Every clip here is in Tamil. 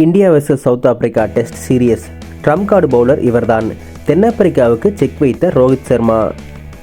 India versus South Africa test series trump card bowler இவர்தான். தென்னாப்பிரிக்காவுக்கு செக் வைத்த ரோஹித் சர்மா.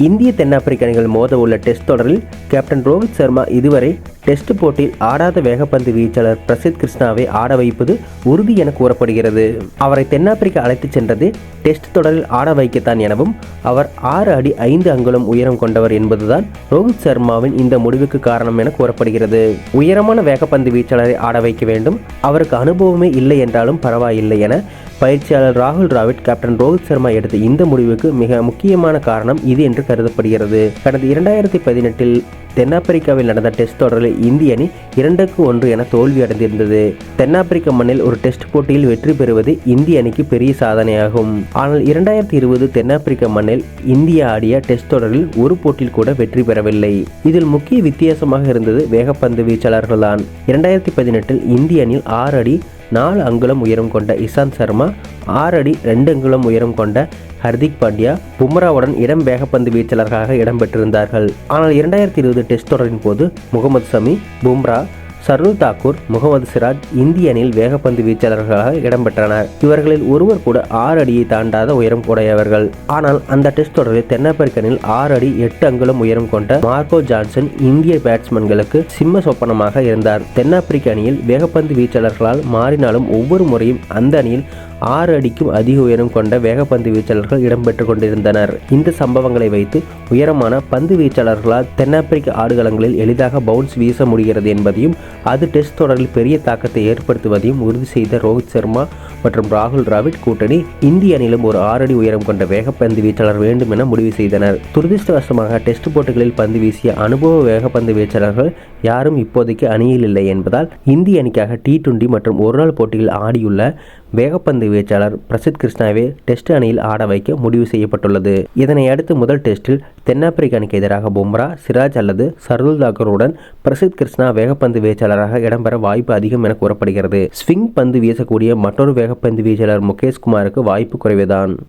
இந்திய தென்னாப்பிரிக்க அணிகள் மோத உள்ள டெஸ்ட் தொடரில் கேப்டன் ரோஹித் சர்மா இதுவரை டெஸ்ட் போட்டியில் ஆடாத வேகப்பந்து வீச்சாளர் பிரசித் கிருஷ்ணாவை ஆட வைப்பது உறுதி என கூறப்படுகிறது. அவரை தென்னாப்பிரிக்கா அழைத்துச் சென்றது டெஸ்ட் தொடரில் ஆட வைக்கத்தான் எனவும் அவர் ஆறு அடி ஐந்து அங்குலம் உயரம் கொண்டவர் என்பதுதான் ரோஹித் சர்மாவின் இந்த முடிவுக்கு காரணம் என கூறப்படுகிறது. உயரமான வேகப்பந்து வீச்சாளரை ஆட வைக்க வேண்டும். அவருக்கு அனுபவமே இல்லை என்றாலும் பரவாயில்லை என பயிற்சியாளர் ராகுல் டிராவிட் கேப்டன் ரோஹித் சர்மா எடுத்த இந்த முடிவுக்கு மிக முக்கியமான காரணம் இது என்று கருதப்படுகிறது. கடந்த இரண்டாயிரத்தி பதினெட்டில் தென்னாப்பிரிக்காவில் நடந்த டெஸ்ட் தொடரில் இந்திய அணி இரண்டுக்கு ஒன்று என தோல்வியடைந்திருந்தது தென்னாப்பிரிக்க மண்ணில் ஒரு டெஸ்ட் போட்டியில் வெற்றி பெறுவது இந்திய அணிக்கு பெரிய சாதனையாகும். ஆனால் இரண்டாயிரத்தி இருபது தென்னாப்பிரிக்க மண்ணில் இந்தியா ஆடிய டெஸ்ட் தொடரில் ஒரு போட்டியில் கூட வெற்றி பெறவில்லை. இதில் முக்கிய வித்தியாசமாக இருந்தது வேகப்பந்து வீச்சாளர்கள்தான். இரண்டாயிரத்தி பதினெட்டில் இந்திய அணியில் ஆறு அடி நாலு அங்குலம் உயரம் கொண்ட இசாந்த் சர்மா ஆறு அடி ரெண்டு அங்குலம் உயரம் கொண்ட ஹர்திக் பாண்டியா பும்ராவுடன் இடம் வேகப்பந்து வீச்சாளர்களாக இடம்பெற்றிருந்தார்கள். ஆனால் இரண்டாயிரத்தி இருபது டெஸ்ட் தொடரின் போது முகமது சமி பும்ரா சர்துல் தாக்கூர் முகமது சிராஜ் இந்திய அணியில் வேகப்பந்து வீச்சாளர்களாக இடம்பெற்றனர். இவர்களில் ஒருவர் கூட ஆறு அடியை தாண்டாத உயரம் உடையவர்கள். ஆனால் அந்த டெஸ்ட் தொடரில் தென்னாப்பிரிக்க அணியில் ஆறு அடி எட்டு அங்குலம் உயரம் கொண்ட மார்க்கோ ஜான்சன் இந்திய பேட்ஸ்மேன்களுக்கு சிம்ம சொப்பனமாக இருந்தார். தென்னாப்பிரிக்க அணியில் வேகப்பந்து வீச்சாளர்களால் மாறினாலும் ஒவ்வொரு முறையும் அந்த அணியில் ஆறு அடிக்கும் அதிக உயரம் கொண்ட வேகப்பந்து வீச்சாளர்கள் இடம்பெற்றுக் கொண்டிருந்தனர். இந்த சம்பவங்களை வைத்து உயரமான பந்து வீச்சாளர்களால் தென்னாப்பிரிக்க ஆடுகளங்களில் எளிதாக பவுன்ஸ் வீச முடிகிறது என்பதையும் அது டெஸ்ட் தொடரில் பெரிய தாக்கத்தை ஏற்படுத்துவதையும் உறுதி செய்த ரோஹித் சர்மா மற்றும் ராகுல் டிராவிட் கூட்டணி இந்திய அணியிலும் ஒரு ஆறடி உயரம் கொண்ட வேகப்பந்து வீச்சாளர் வேண்டும் என முடிவு செய்தனர். துரதிருஷ்டவசமாக டெஸ்ட் போட்டிகளில் பந்து வீசிய அனுபவ வேகப்பந்து வீச்சாளர்கள் யாரும் இப்போதைக்கு அணியில் இல்லை என்பதால் இந்திய அணிக்காக டி டுவெண்டி மற்றும் ஒருநாள் போட்டியில் ஆடியுள்ள வேகப்பந்து வீச்சாளர் பிரசித் கிருஷ்ணாவை டெஸ்ட் அணியில் ஆட வைக்க முடிவு செய்யப்பட்டுள்ளது. இதனை அடுத்து முதல் டெஸ்டில் தென்னாப்பிரிக்க அணிக்கு எதிராக பும்ரா சிராஜ் அல்லது சர்துல் தாக்கருடன் பிரசித் கிருஷ்ணா வேகப்பந்து வீச்சாளராக இடம்பெற வாய்ப்பு அதிகம் என கூறப்படுகிறது. ஸ்விங் பந்து வீசக்கூடிய மற்றொரு வேகப்பந்து வீச்சாளர் முகேஷ் குமாருக்கு வாய்ப்பு குறைவுதான்.